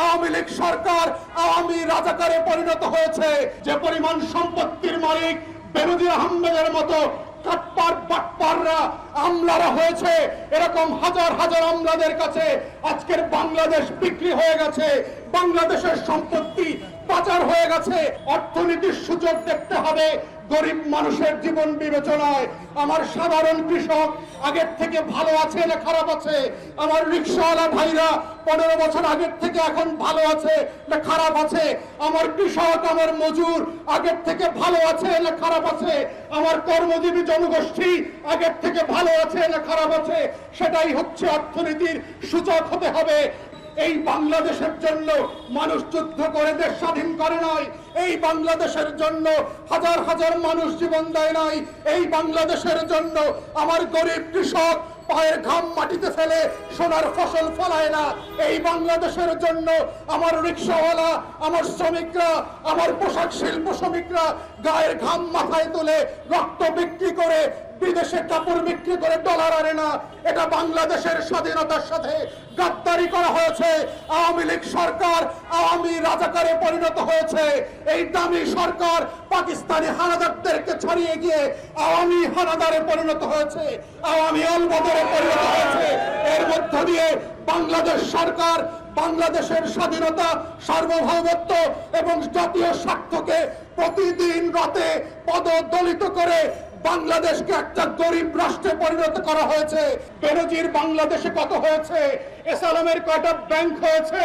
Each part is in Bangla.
আওয়ামী লীগ সরকার আওয়ামী রাজাকারে পরিণত হয়েছে। যে পরিমাণ সম্পত্তির মালিক বেনজির আহমেদের মতো কাটপার আমলারা হয়েছে, এরকম হাজার হাজার আমলাদের কাছে আজকের বাংলাদেশ বিক্রি হয়ে গেছে, বাংলাদেশের সম্পত্তি পাচার হয়ে গেছে, অর্থনীতির সুযোগ দেখতে হবে গরিব মানুষের জীবন বিবেচনায় আমার সাধারণ কৃষক আগের থেকে ভালো আছে না খারাপ আছে? আমার রিক্সাওয়ালা ভাইরা পনেরো বছর আগের থেকে এখন ভালো আছে না খারাপ আছে? আমার কৃষক, আমার মজুর আগের থেকে ভালো আছে না খারাপ আছে? আমার কর্মজীবী জনগোষ্ঠী আগের থেকে ভালো আছে না খারাপ আছে? সেটাই হচ্ছে অর্থনীতির সূচক হতে হবে। এই বাংলাদেশের জন্য মানুষ যুদ্ধ করে দেশ স্বাধীন করে নয় এই বাংলাদেশের জন্য হাজার হাজার মানুষ জীবন দেয় নাই। এই বাংলাদেশের জন্য আমার গরিব কৃষক পায়ের ঘাম মাটিতে ফেলে সোনার ফসল ফলায় না। এই বাংলাদেশের জন্য আমার রিক্সাওয়ালা, আমার শ্রমিকরা, আমার পোশাক শিল্প শ্রমিকরা গায়ের ঘাম মাথায় তুলে রক্ত বিক্রি করে বিদেশে কাপড় বিক্রি করে ডলার আনে না। এটা বাংলাদেশের স্বাধীনতার সাথে গাদ্দারি করা হয়েছে। আওয়ামী লীগ সরকার আওয়ামী রাজাকারে পরিণত হয়েছে। এই দামি সরকার পাকিস্তানি হানাদারদেরকে ছাড়িয়ে গিয়ে আওয়ামী হানাদারে পরিণত হয়েছে। আওয়ামী অলবদরে পরিণত হয়েছে। এর মধ্য দিয়ে বাংলাদেশ সরকার বাংলাদেশের স্বাধীনতা, সার্বভৌমত্ব এবং জাতীয় স্বার্থকে প্রতিদিন রাতে পদদলিত করে বাংলাদেশকে একটা গরিব রাষ্ট্রে পরিণত করা হয়েছে। বেনজির বাংলাদেশে কত হয়েছে? এসালামের কয়টা ব্যাংক হয়েছে?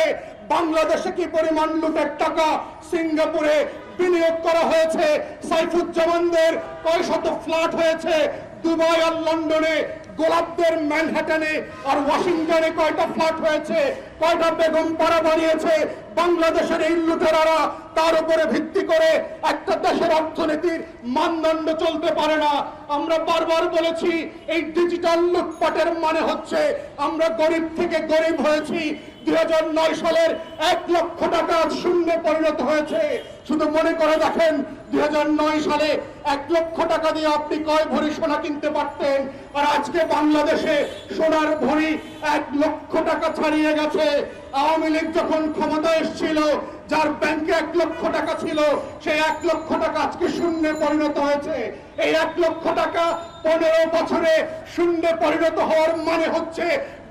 বাংলাদেশে কি পরিমাণ লুটের টাকা সিঙ্গাপুরে বিনিয়োগ করা হয়েছে? সাইফুজ্জামানদের কয় শত ফ্ল্যাট হয়েছে? দুবাই আর লন্ডনে গোলাপদের ম্যানহাটনে আর ওয়াশিংটনে কয়টা ফ্ল্যাট হয়েছে? কয়টা বেগম পাড়া বানিয়েছে বাংলাদেশের এই লুটেরারা, তার উপরে ভিত্তি করে একটা দেশের অর্থনীতির মানদণ্ড চলতে পারে না। আমরা বারবার বলেছি, এই ডিজিটাল লুটপাটের মানে হচ্ছে আমরা গরিব থেকে গরিব হয়েছি। দুই সালের এক লক্ষ টাকা শূন্যে পরিণত হয়েছে। শুধু মনে করে দেখেন, দুই হাজার নয় সালে এক লক্ষ টাকা দিয়ে আপনি কয় ভরি সোনা কিনতে পারতেন? আর আজকে বাংলাদেশে সোনার ভরি এক লক্ষ টাকা ছাড়িয়ে গেছে। আওয়ামী লীগ যখন ক্ষমতা এসেছিল, যার ব্যাংকে এক লক্ষ টাকা ছিল সেই এক লক্ষ টাকা আজকে শূন্যে পরিণত হয়েছে। এই এক লক্ষ টাকা পনেরো বছরে শূন্যে পরিণত হওয়ার মানে হচ্ছে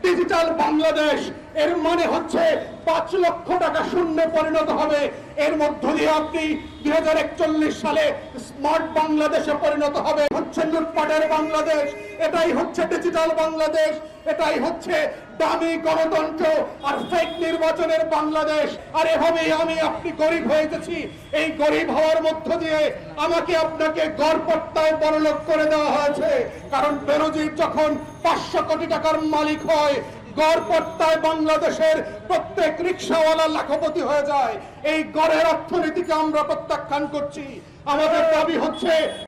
ডিজিটাল বাংলাদেশ। এর মানে হচ্ছে পাঁচ লক্ষ টাকা শূন্যে পরিণত হবে। এর মধ্য দিয়ে আপনি দুই হাজার একচল্লিশ সালে স্মার্ট বাংলাদেশে পরিণত হবে। হচ্ছে লুটপাটের বাংলাদেশ, এটাই হচ্ছে ডিজিটাল বাংলাদেশ, এটাই হচ্ছে দামি গণতন্ত্র আর ফেক নির্বাচনের বাংলাদেশ। আর এভাবেই আমি আপনি গরিব হয়ে গেছি। এই গরিব হওয়ার মধ্য দিয়ে আমাকে আপনাকে গড়পট্টায় বড়লোক করে দেওয়া হয়েছে। কারণ বেরোজির যখন পাঁচশো কোটি টাকার মালিক হয় গড়পট্টায় বাংলাদেশের প্রত্যেক রিক্সাওয়ালা লাখপতি হয়ে যায়। এই গড়ের অর্থনীতিকে আমরা প্রত্যাখ্যান করছি। আমাদের দাবি হচ্ছে